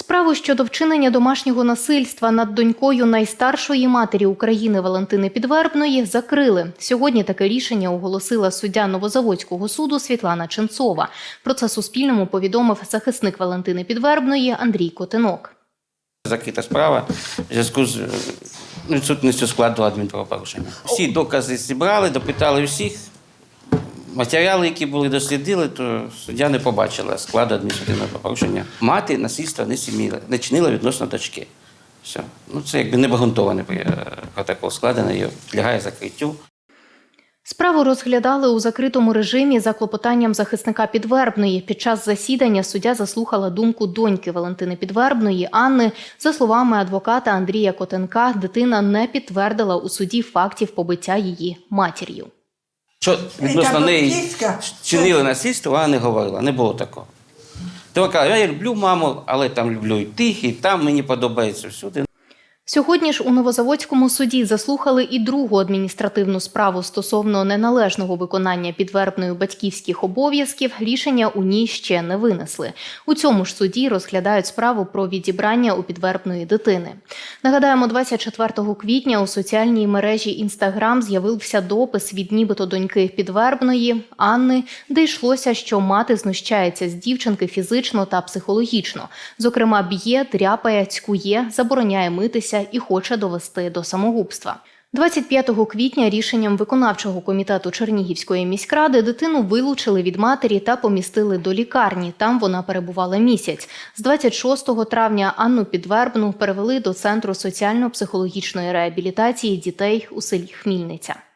Справу щодо вчинення домашнього насильства над донькою найстаршої матері України Валентини Підвербної закрили. Сьогодні таке рішення оголосила суддя Новозаводського суду Світлана Ченцова. Про це Суспільному повідомив захисник Валентини Підвербної Андрій Котинок. Закрита справа в зв'язку з е, відсутністю складу адмінправопорушення. Всі докази зібрали, допитали всіх. Матеріали, які були дослідили, то суддя не побачила складу адміністративного порушення. Мати насильства не сім'їла, не чинила відносно дочки. Все. Ну, це якби небагунтований е, протокол складений, підлягає закриттю. Справу розглядали у закритому режимі за клопотанням захисника Підвербної. Під час засідання суддя заслухала думку доньки Валентини Підвербної Анни. За словами адвоката Андрія Котенка, дитина не підтвердила у суді фактів побиття її матір'ю. Що відносно неї чинили насильство, вона не говорила, не було такого. Ти казала, я люблю маму, але там люблю і тих, і там мені подобається всюди. Сьогодні ж у Новозаводському суді заслухали і другу адміністративну справу стосовно неналежного виконання підвербною батьківських обов'язків. Рішення у ній ще не винесли. У цьому ж суді розглядають справу про відібрання у підвербної дитини. Нагадаємо, 24 квітня у соціальній мережі Інстаграм з'явився допис від нібито доньки підвербної Анни, де йшлося, що мати знущається з дівчинки фізично та психологічно. Зокрема, б'є, дряпає, цькує, забороняє митися і хоче довести до самогубства. 25 квітня рішенням виконавчого комітету Чернігівської міськради дитину вилучили від матері та помістили до лікарні. Там вона перебувала місяць. З 26 травня Анну Підвербну перевели до центру соціально-психологічної реабілітації дітей у селі Хмільниця.